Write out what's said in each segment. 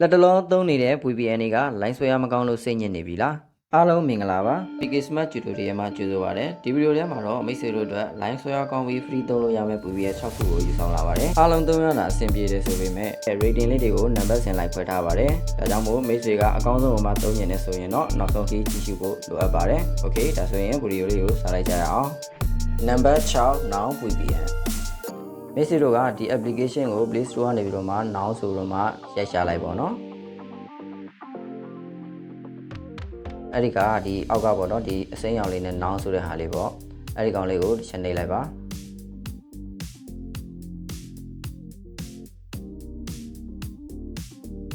လက်တလုံးသုံးနေတဲ့ VPN တွေက line ဆွဲရမကောင်းလို့စိတ်ညစ်နေပြီလားအားလုံးမင်္ဂလာပါ PK Smart Tutorial မှာကြိုဆိုပါရစေဒီဗီဒီယိုထဲမှာတော့မိတ်ဆွေတို့အတွက် line ဆွဲရကောင်းပြီး free သုံးလို့ရမယ့် VPN 6ခုကိုယူဆောင်လာပါတယ်အားလုံးသုံးရတာအဆင်ပြေတယ်ဆိုပေမဲ့ rating လေးတွေကို number ဆင်လိုက်ဖွဲ့ထားပါတယ်ဒါကြောင့်မို့မိတ်ဆွေကအကောင်းဆုံးပုံမှာသုံးညင်နေဆိုရင်တော့နောက်ဆုံးထိကြည့်ရှုဖို့လိုအပ်ပါတယ် Okay ဒါဆိုရင်ဗီဒီယိုလေးကိုစလိုက်ကြရအောင် number 6 now VPN မိတ်ဆွေတို့ကဒီ application ကို Play Store ကနေပြီးတော့မှ now ဆိုတော့မှရိုက်ရှာလိုက်ပါတော့အဲ့ဒီကဒီအောက်ကပေါ့နော်ဒီအစိမ်းရောင်လေးနဲ့ now ဆိုတဲ့ဟာလေးပေါ့အဲ့ဒီကောင်လေးကိုတစ်ချက်နှိပ်လိုက်ပါ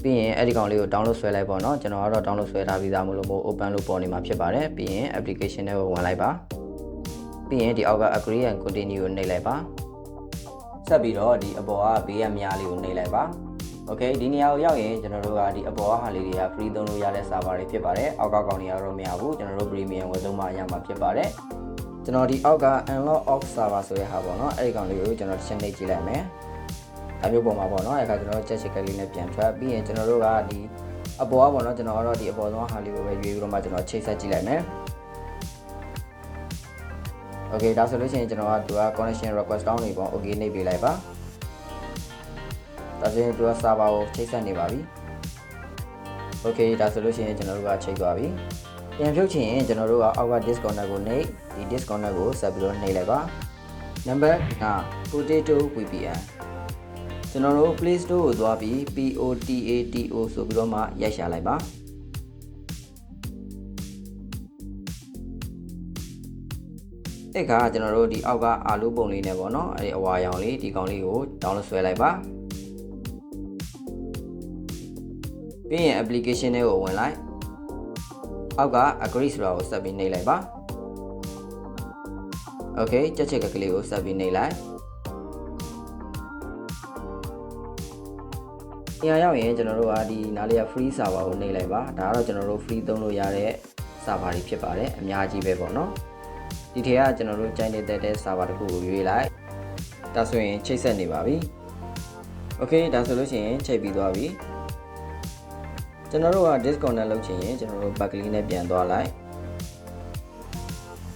ပြီးရင်အဲ့ဒီကောင်လေးကို download ဆွဲလိုက်ပေါ့နော်ကျွန်တော်ကတော့ download ဆွဲထားပြီးသားမလို့မို့ open လို့ပေါ်နေမှာဖြစ်ပါတယ်ပြီးရင် application တွေကိုဝင်လိုက်ပါပြီးရင်ဒီအောက်က agree and continue ကိုနှိပ်လိုက်ပါ ဆက်ပြီးတော့ဒီအပေါ်ကဘေးရမြားလေးကိုနှိပ်လိုက်ပါโอเคဒီနေရာကိုရောက်ရင်ကျွန်တော်တို့ကဒီအပေါ်ကဟာလေးတွေက free သုံးလို့ရတဲ့ server တွေဖြစ်ပါတယ်အောက်ကကောင်တွေကတော့မရဘူးကျွန်တော်တို့ premium ဝယ်သုံးမှရမှာဖြစ်ပါတယ်ကျွန်တော်ဒီအောက်က unlock off server ဆိုတဲ့ဟာပေါ့နော်အဲ့ဒီကောင်လေးကိုကျွန်တော်တစ်ချက်နှိပ်ကြည့်လိုက်မယ်အမျိုးပေါ်မှာပေါ့နော်အဲ့ခါကျွန်တော်ချက်ချက်ကလေးနဲ့ပြန်ထွက်ပြီးရင်ကျွန်တော်တို့ကဒီအပေါ်ကပေါ့နော်ကျွန်တော်ကတော့ဒီအပေါ်ဆုံးဟာလေးကိုပဲရွေးပြီးတော့မှကျွန်တော်ချိတ်ဆက်ကြည့်လိုက်မယ် Okay ဒါဆိုလို့ရှိရင်ကျွန်တော်ကသူက connection request တောင်းနေပေါ့ okay နှိပ်ပေးလိုက်ပါဒါဆိုရင်သူက server ကိုချိတ်ဆက်နေပါပြီ Okay ဒါဆိုလို့ရှိရင်ကျွန်တော်တို့ကချိတ်သွားပြီပြန်ဖြုတ်ချင်ရင်ကျွန်တော်တို့ကအောက်က disconnect ကိုနှိပ်ဒီ disconnect ကိုဆက်ပြီးတော့နှိပ်လိုက်ပါ number 9 potato VPN ကျွန်တော်တို့ Play Store ကိုသွားပြီး POTATO ဆိုပြီးတော့မှရိုက်ရှာလိုက်ပါ အဲ့ခါကျွန်တော်တို့ဒီအောက်ကအာလူပုံလေးနဲ့ပေါ့နော်အဲ့ဒီအဝါရောင်လေးဒီကောင်လေးကို download ဆွဲလိုက်ပါပြီးရင် application တွေကိုဝင်လိုက်အောက်က agree ဆိုတာကိုဆက်ပြီးနှိပ်လိုက်ပါ okay ချက်ချက်ကကလေးကိုဆက်ပြီးနှိပ်လိုက်နေရာရောက်ရင်ကျွန်တော်တို့ကဒီနားလေးက free server ကိုနှိပ်လိုက်ပါဒါကတော့ကျွန်တော်တို့ free သုံးလို့ရတဲ့ server တွေဖြစ်ပါတယ်အများကြီးပဲပေါ့နော် ဒီထဲကကျွန်တော်တို့ကြိုင်နေတဲ့တဲ့ server တစ်ခုကိုရွေးလိုက်ဒါဆိုရင်ချိတ်ဆက်နေပါပြီ okay ဒါဆိုလို့ရှိရင်ချိတ်ပြီးသွားပြီကျွန်တော်တို့က disconnect လုပ်ချင်ရင်ကျွန်တော်တို့ back လေးနဲ့ပြန်သွားလိုက်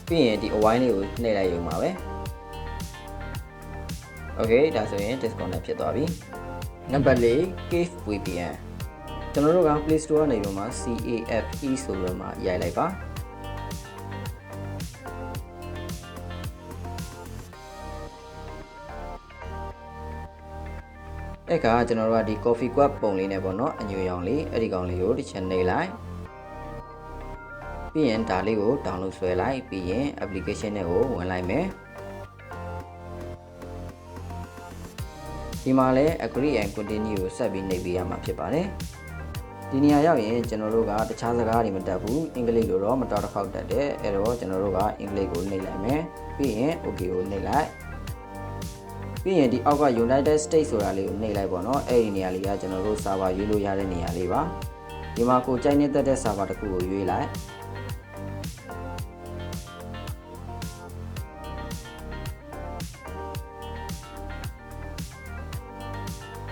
ပြီးရင်ဒီအဝိုင်းလေးကိုနှိပ်လိုက်ရုံပါပဲ okay ဒါဆိုရင် disconnect ဖြစ်သွားပြီနံပါတ်၄ Cave VPN ကျွန်တော်တို့က Play Store ကနေပြီးမှ CAFE ဆိုပြီးမှရိုက်လိုက်ပါ အဲ့ကကျွန်တော်တို့ကဒီ coffee cup ပုံလေးနဲ့ပေါ့နော်အညွေရောင်လေးအဲ့ဒီကောင်လေးကိုတစ်ချက်နှိပ်လိုက်ပြီးရင်ဒါလေးကို download ဆွဲလိုက်ပြီးရင် application တွေကိုဝင်လိုက်မယ်ဒီမှာလဲ agree and continue ကိုဆက်ပြီးနှိပ်ပေးရမှာဖြစ်ပါတယ်ဒီနေရာရောက်ရင်ကျွန်တော်တို့ကတခြားစကားတွေမတက်ဘူးအင်္ဂလိပ်လိုတော့မတော်တစ်ခေါက်တက်တယ်အဲ့တော့ကျွန်တော်တို့ကအင်္ဂလိပ်ကိုနှိပ်လိုက်မယ်ပြီးရင် okay ကိုနှိပ်လိုက် ပြီးရင်ဒီအောက်က United States ဆိုတာလေးကိုနှိပ်လိုက်ပေါ့နော်အဲ့ဒီနေရာလေးကကျွန်တော်တို့ server ရွေးလို့ရတဲ့နေရာလေးပါဒီမှာကိုကြိုက်နေတတ်တဲ့ server တစ်ခုကိုရွေးလိုက်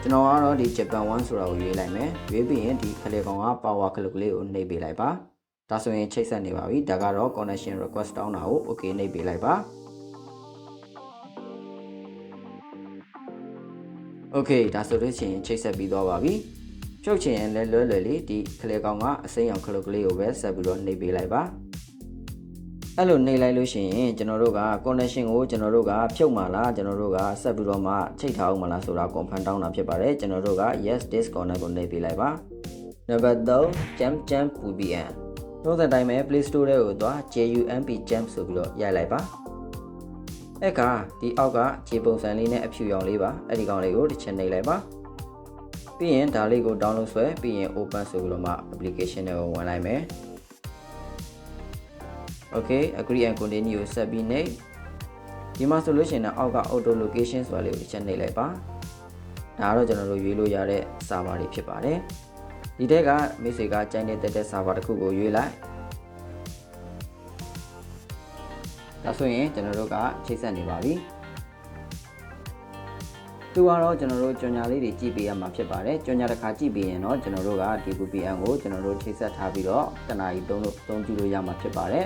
ကျွန်တော်ကတော့ဒီ Japan 1ဆိုတာကိုရွေးလိုက်မယ်ရွေးပြီးရင်ဒီခလေကောင်က power ခလုတ်ကလေးကိုနှိပ်ပေးလိုက်ပါဒါဆိုရင်ချိတ်ဆက်နေပါပြီဒါကတော့ connection request တောင်းတာကို okay နှိပ်ပေးလိုက်ပါ okay ဒါဆိုလို့ရှိရင်ချိတ်ဆက်ပြီးသွားပါပြီဖြုတ်ချင်ရင်လည်းလွယ်လွယ်လေးဒီခလေကောင်ကအစိမ်းရောင်ခလုတ်ကလေးကိုပဲဆက်ပြီးတော့နှိပ်ပေးလိုက်ပါအဲ့လိုနှိပ်လိုက်လို့ရှိရင်ကျွန်တော်တို့က connection ကိုကျွန်တော်တို့ကဖြုတ်မှလားကျွန်တော်တို့ကဆက်ပြီးတော့မှချိတ်ထားအောင်မလားဆိုတာ confirm တောင်းတာဖြစ်ပါတယ်ကျွန်တော်တို့က yes disconnect ကိုနှိပ်ပေးလိုက်ပါနံပါတ်3 jump jump VPN သုံးစံတိုင်းပဲ Play Store ထဲကိုသွား JUMP jump ဆိုပြီးတော့ရိုက်လိုက်ပါ အဲ့ကဒီအောက်ကခြေပုံစံလေးနဲ့အဖြူရောင်လေးပါအဲ့ဒီကောင်လေးကိုတစ်ချက်နှိပ်လိုက်ပါပြီးရင်ဒါလေးကို download ဆွဲပြီးရင် open ဆိုပြီးတော့မှ application တွေကိုဝင်လိုက်မယ် okay agree and continue ကိုဆက်ပြီးနှိပ်ဒီမှာဆိုလို့ရှိရင်တော့အောက်က auto location ဆိုတာလေးကိုတစ်ချက်နှိပ်လိုက်ပါဒါကတော့ကျွန်တော်တို့ရွေးလို့ရတဲ့ server တွေဖြစ်ပါတယ်ဒီထက်ကမိတ်ဆွေကကြိုင်းတဲ့တက်တဲ့ server တစ်ခုကိုရွေးလိုက် ဒါဆိုရင်ကျွန်တော်တို့ကချိတ်ဆက်နေပါပြီသူကတော့ကျွန်တော်တို့ကြော်ညာလေးတွေကြည့်ပေးရမှာဖြစ်ပါတယ်ကြော်ညာတစ်ခါကြည့်ပေးရင်တော့ကျွန်တော်တို့ကဒီ VPN ကိုကျွန်တော်တို့ထိဆက်ထားပြီးတော့တနားရီသုံးလို့သုံးကြည့်လို့ရမှာဖြစ်ပါတယ်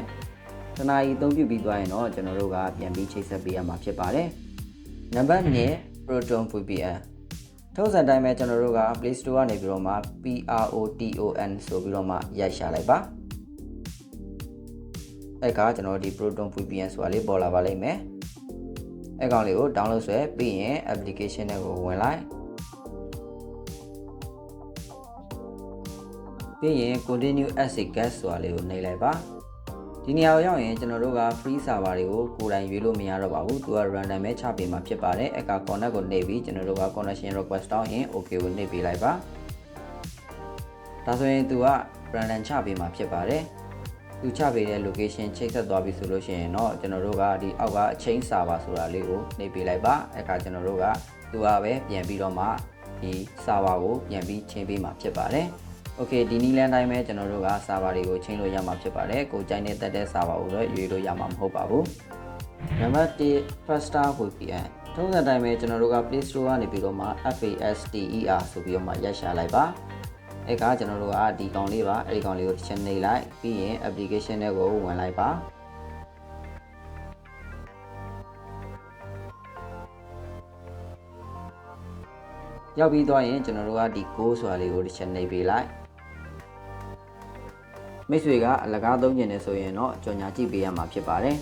တနားရီသုံးပြပြီးသွားရင်တော့ကျွန်တော်တို့ကပြန်ပြီးချိတ်ဆက်ပေးရမှာဖြစ်ပါတယ်နံပါတ်1 Proton VPN ထုံးစံတိုင်းပဲကျွန်တော်တို့က Play Store ကနေပြီးတော့မှ PROTON ဆိုပြီးတော့မှရိုက်ရှာလိုက်ပါ အဲ့ကကျွန်တော်ဒီ Proton VPN ဆိုတာလေးပေါ်လာပါလိမ့်မယ်အဲ့ကောင်လေးကို download ဆွဲပြီးရင် application တွေကိုဝင်လိုက်ပြီးရင် continue as a guest ဆိုတာလေးကိုနှိပ်လိုက်ပါဒီနေရာကိုရောက်ရင်ကျွန်တော်တို့က free server တွေကိုကိုယ်တိုင်ရွေးလို့မရတော့ပါဘူးသူက random ပဲချပေးမှာဖြစ်ပါတယ်အဲ့က connect ကိုနှိပ်ပြီးကျွန်တော်တို့က connection request တောင်းရင် okay ကိုနှိပ်ပေးလိုက်ပါဒါဆိုရင်သူက random ချပေးမှာဖြစ်ပါတယ် သူချပေးတဲ့ location ချိတ်ဆက်သွားပြီဆိုလို့ရှိရင်တော့ကျွန်တော်တို့ကဒီအောက်ကအချင်း server ဆိုတာလေးကိုနှိပ်ပေးလိုက်ပါအဲ့ကကျွန်တော်တို့ကသူကပဲပြန်ပြီးတော့မှဒီ server ကိုပြန်ပြီးချင်းပေးမှာဖြစ်ပါတယ်โอเคဒီနီလန်တိုင်းပဲကျွန်တော်တို့က server တွေကိုချင်းလို့ရမှာဖြစ်ပါတယ်ကိုကြိုက်နေတတ်တဲ့ server ကိုတော့ရွေးလို့ရမှာမဟုတ်ပါဘူးနံပါတ်1 Faster VPN ထုံးစံတိုင်းပဲကျွန်တော်တို့က Play Store ကနေပြီးတော့မှ FASTER ဆိုပြီးတော့မှရိုက်ရှာလိုက်ပါ အဲ့ကကျွန်တော်တို့ကဒီကောင်လေးပါအဲ့ဒီကောင်လေးကိုတစ်ချက်နှိပ်လိုက်ပြီးရင် application တွေကိုဝင်လိုက်ပါရောက်ပြီးသွားရင်ကျွန်တော်တို့ကဒီ go ဆိုတာလေးကိုတစ်ချက်နှိပ်ပေးလိုက်မိတ်ဆွေကအလကားသုံးကျင်နေဆိုရင်တော့ကြော်ညာကြည့်ပေးရမှာဖြစ်ပါတယ်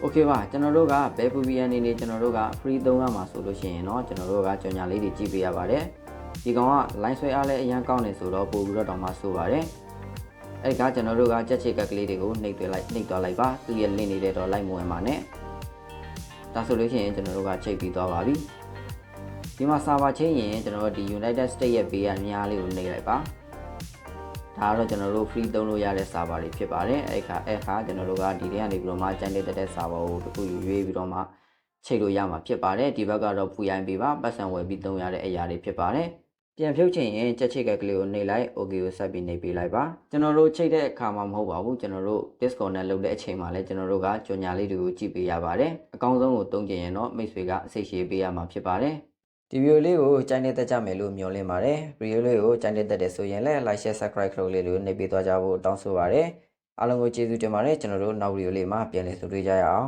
โอเคပါကျွန်တော်တို့ကဘယ် VPN အနေနဲ့ကျွန်တော်တို့က free သုံးရမှာဆိုလို့ရှိရင်တော့ကျွန်တော်တို့ကကြော်ညာလေးတွေကြည့်ပေးရပါတယ်ဒီကောင်က line ဆွဲအားလည်းအရင်ကောင်းနေဆိုတော့ပို့ပြီးတော့တောင်မှဆိုပါတယ်အဲ့ကကျွန်တော်တို့ကကြက်ချစ်ကက်ကလေးတွေကိုနှိပ်သွင်းလိုက်နှိပ်သွားလိုက်ပါသူရဲ့ link နေတဲ့တော့ like မဝင်ပါနဲ့ဒါဆိုလို့ရှိရင်ကျွန်တော်တို့ကချိန်ပြီးသွားပါပြီဒီမှာ server ချင်းရင်ကျွန်တော်တို့ဒီ United States ရဲ့ဘေးကများလေးကိုနှိပ်လိုက်ပါ ဒါကတော့ကျွန်တော်တို့ free သုံးလို့ရတဲ့ server တွေဖြစ်ပါတယ်အဲ့ခါအဲ့ခါကျွန်တော်တို့ကဒီထဲကနေပြီးတော့မှကျန်တဲ့တဲ့ server ကိုတစ်ခုယူရွေးပြီးတော့မှချိန်လို့ရမှာဖြစ်ပါတယ်ဒီဘက်ကတော့ VIP ပါပတ်စံဝယ်ပြီးသုံးရတဲ့အရာတွေဖြစ်ပါတယ်ပြန်ဖြုတ်ချင်ရင်ချက်ချိတ်ကကလေးကိုနှိပ်လိုက် OK ကိုဆက်ပြီးနှိပ်ပေးလိုက်ပါကျွန်တော်တို့ချိတ်တဲ့အခါမှာမဟုတ်ပါဘူးကျွန်တော်တို့ Discord နဲ့လုပ်တဲ့အချိန်မှာလည်းကျွန်တော်တို့ကကြော်ညာလေးတွေကိုကြည့်ပေးရပါတယ်အကောင်းဆုံးကိုသုံးကြရင်တော့မိတ်ဆွေကအစိတ်ရှည်ပေးရမှာဖြစ်ပါတယ် ဒီဗီဒီယိုလေးကိုကြိုက်နေတဲ့ကြမယ်လို့မျှော်လင့်ပါတယ်ဗီဒီယိုလေးကိုကြိုက်နေတဲ့တဲ့ဆိုရင်လည်း like share subscribe လုပ်လေးလို့နှိပ်ပေးသွားကြဖို့တောင်းဆိုပါတယ်အားလုံးကိုကျေးဇူးတင်ပါတယ်ကျွန်တော်တို့နောက်ဗီဒီယိုလေးမှာပြန်လည်ဆုံတွေ့ကြရအောင်